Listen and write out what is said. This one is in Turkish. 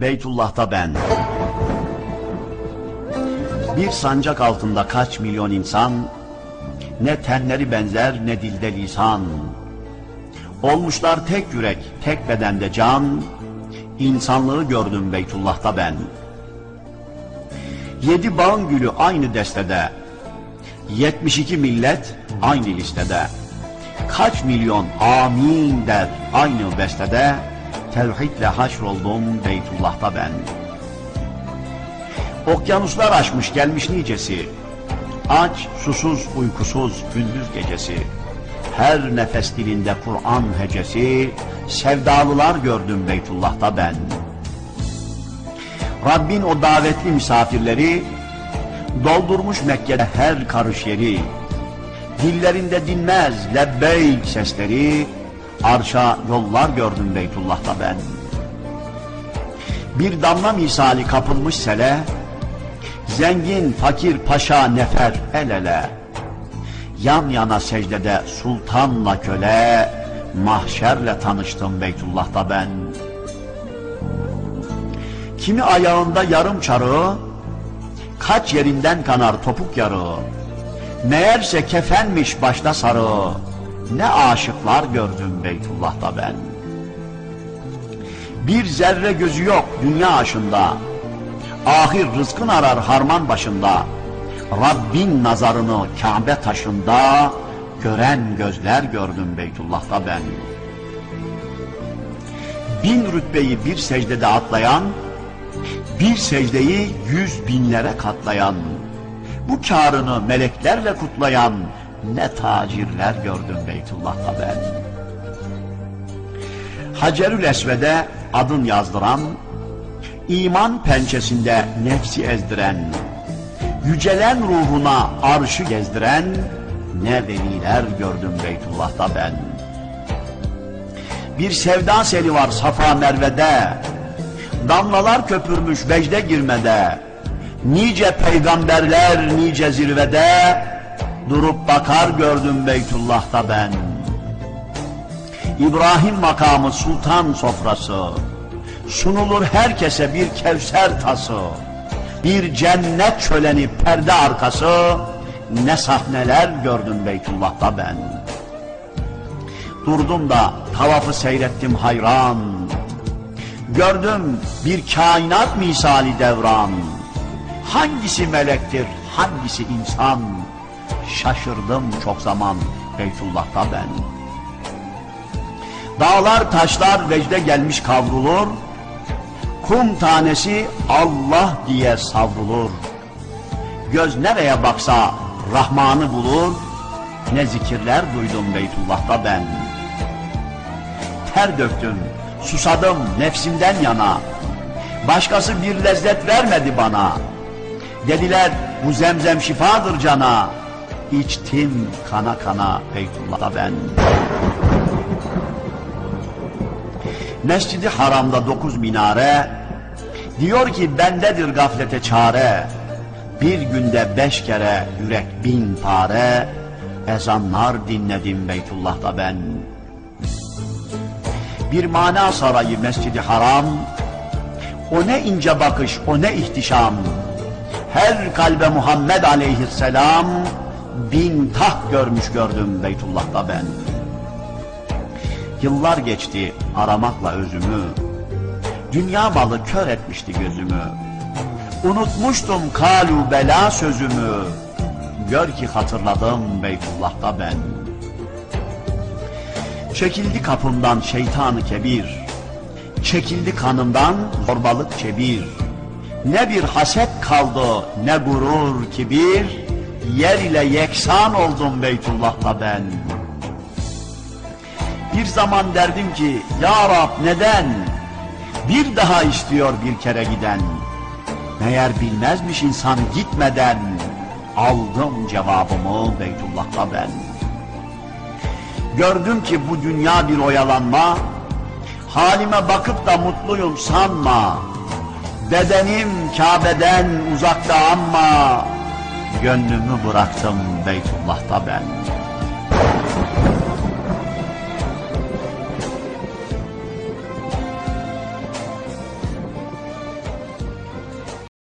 Beytullah'ta ben. Bir sancak altında kaç milyon insan, ne tenleri benzer ne dilde lisan. Olmuşlar tek yürek, tek bedende can, insanlığı gördüm Beytullah'ta ben. Yedi bağın gülü aynı destede, 72 millet aynı listede. Kaç milyon amin der aynı bestede, tevhidle haşroldum Beytullah'ta ben. Okyanuslar aşmış gelmiş nicesi, aç, susuz, uykusuz gündüz gecesi. Her nefes dilinde Kur'an hecesi, sevdalılar gördüm Beytullah'ta ben. Rabbin o davetli misafirleri, doldurmuş Mekke'de her karış yeri. Dillerinde dinmez lebbeyk sesleri, arşa yollar gördüm Beytullah'ta ben. Bir damla misali kapılmış sele, zengin, fakir, paşa, nefer el ele. Yan yana secdede sultanla köle, mahşerle tanıştım Beytullah'ta ben. Kimi ayağında yarım çarığı, kaç yerinden kanar topuk yarığı. Meğerse kefenmiş başta sarı, ne aşıklar gördüm Beytullah'ta ben. Bir zerre gözü yok dünya aşında, ahir rızkın arar harman başında. Rabbin nazarını Kabe taşında, gören gözler gördüm Beytullah'ta ben. Bin rütbeyi bir secdede atlayan, bir secdeyi yüz binlere katlayan, bu karını meleklerle kutlayan ne tacirler gördüm Beytullah'ta ben. Hacerül Esved'e adın yazdıran, iman pençesinde nefsi ezdiren, yücelen ruhuna arşı gezdiren ne veliler gördüm Beytullah'ta ben. Bir sevda seli var Safa Merve'de, damlalar köpürmüş vecde girmede, nice peygamberler nice zirvede, durup bakar gördüm Beytullah'ta ben. İbrahim makamı sultan sofrası, sunulur herkese bir kevser tası, bir cennet çöleni perde arkası, ne sahneler gördüm Beytullah'ta ben. Durdum da tavafı seyrettim hayran, gördüm bir kainat misali devran, hangisi melektir, hangisi insan, şaşırdım çok zaman Beytullah'ta ben. Dağlar taşlar vecde gelmiş kavrulur, kum tanesi Allah diye savrulur. Göz nereye baksa Rahman'ı bulur, ne zikirler duydum Beytullah'ta ben. Ter döktüm, susadım nefsimden yana, başkası bir lezzet vermedi bana. Dediler bu zemzem şifadır cana, içtim kana kana Beytullah'ta ben. Mescidi Haram'da dokuz minare, diyor ki bendedir gaflete çare, bir günde beş kere yürek bin pare, ezanlar dinledim Beytullah'ta ben. Bir mana sarayı Mescidi Haram, o ne ince bakış, o ne ihtişam, her kalbe Muhammed aleyhisselam, bin taht görmüş gördüm Beytullah'ta ben. Yıllar geçti aramakla özümü, dünya malı kör etmişti gözümü. Unutmuştum kalu bela sözümü, gör ki hatırladım Beytullah'ta ben. Çekildi kapımdan şeytanı kebir, çekildi kanımdan zorbalık çebir. Ne bir haset kaldı ne gurur kibir, yer ile yeksan oldum Beytullah'ta ben. Bir zaman derdim ki ya Rab neden? Bir daha istiyor bir kere giden. Meğer bilmezmiş insan gitmeden aldım cevabımı Beytullah'ta ben. Gördüm ki bu dünya bir oyalanma, halime bakıp da mutluyum sanma. Bedenim Kabe'den uzakta ama gönlümü bıraktım Beytullah'ta ben.